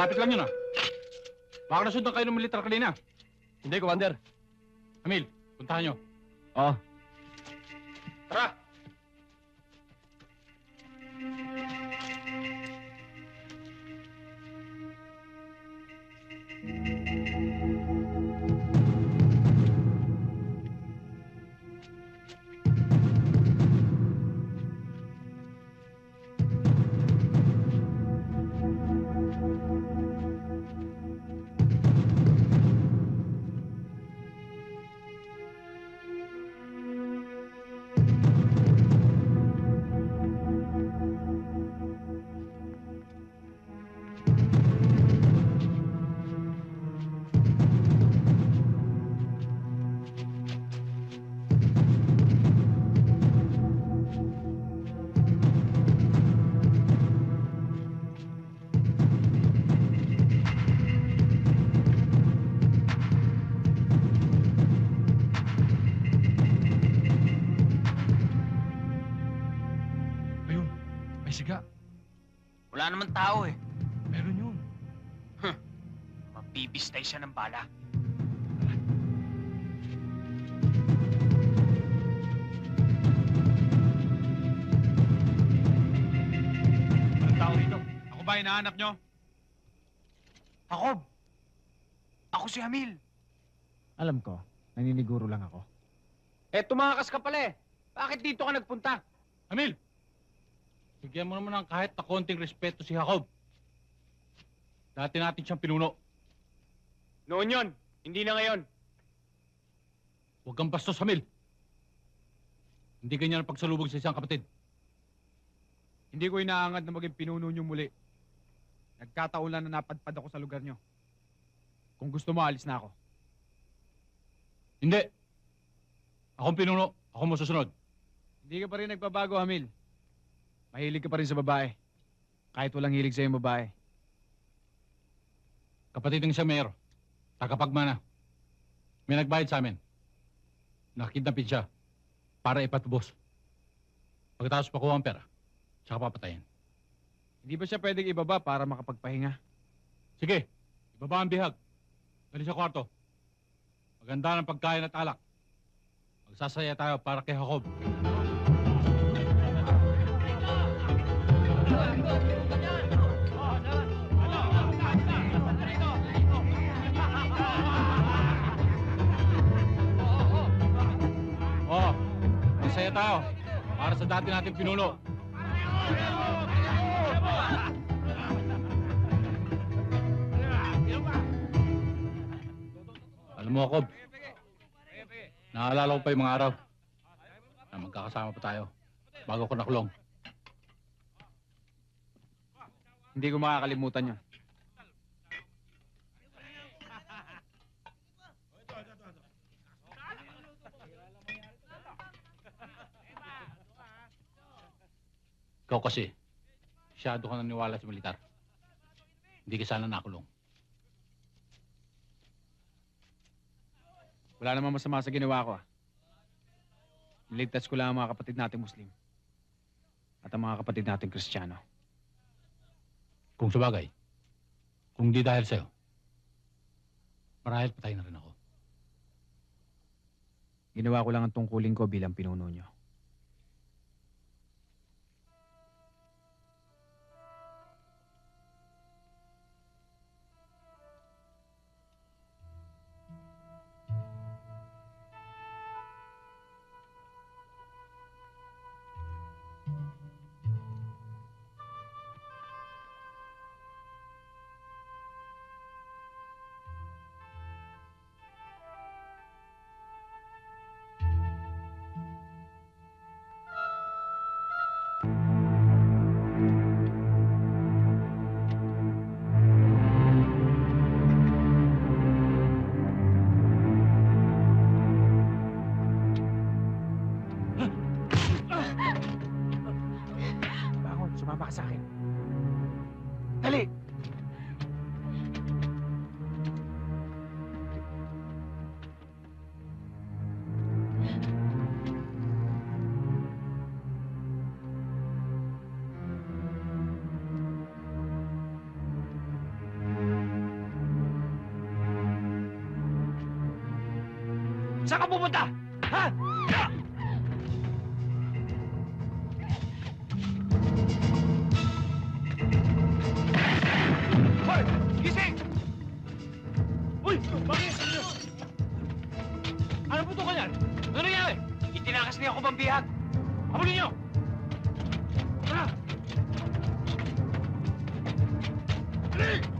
Malapit lang yun ah. Baka nasundan kayo ng militar kanina. Hindi, Commander. Emil, puntahan nyo. Oo. Tara! Ayun, may siga. Wala naman tao eh. Meron yun. Mabibistay siya ng bala. Walang tao rito. Ako ba hinahanap nyo? Jacob! Ako si Hamil. Alam ko, naniniguro lang ako. Eh, tumakas ka pala eh. Bakit dito ka nagpunta? Emil! Bigyan mo naman ng kahit na konting respeto si Jacob. Dati natin siyang pinuno. Noon yon, hindi na ngayon. Huwag kang bastos, Emil. Hindi ganyan ang pagsalubog sa isang kapatid. Hindi ko inaangad na maging pinuno niyo muli. Nagkataon lang na napadpad ako sa lugar niyo. Kung gusto mo, alis na ako. Hindi. Akong pinuno. Ako mo susunod. Hindi ka pa rin nagbabago, Hamil. Mahilig ka pa rin sa babae. Kahit walang hilig sa yung babae. Kapatid ng siya mayor. Tagapagmana. May nagbayad sa amin. Nakidnapin siya para ipatubos. Pagkatapos pakuha ang pera, tsaka papatayin. Hindi ba siya pwedeng ibaba para makapagpahinga? Sige, ibaba ang bihag. Dali sa kwarto. Maganda ng pagkain at alak. Magsasaya tayo para kay Jacob. Oo, masaya tayo para sa dati nating pinuno. Alam mo, Jacob, naalala ko pa yung mga araw na magkakasama pa tayo bago ko nakulong. Hindi ko makakalimutan yun. Ikaw kasi, masyado ka naniwala sa militar. Hindi ka sana nakulong. Wala namang masama sa ginawa ko, ah. Niligtas ko lang ang mga kapatid nating Muslim. At ang mga kapatid nating Kristiyano. Kung sabagay, kung di dahil sa'yo, marahil patay na rin ako. Ginawa ko lang ang tungkulin ko bilang pinuno nyo. Saan ka pupunta? Ha? Ha? Hoy! Gising! Uy! Bakit? Ano po ito ka niyan? Ano nangyari? Itinakas niya ako bambihag. Habulin niyo! Tara! Tara!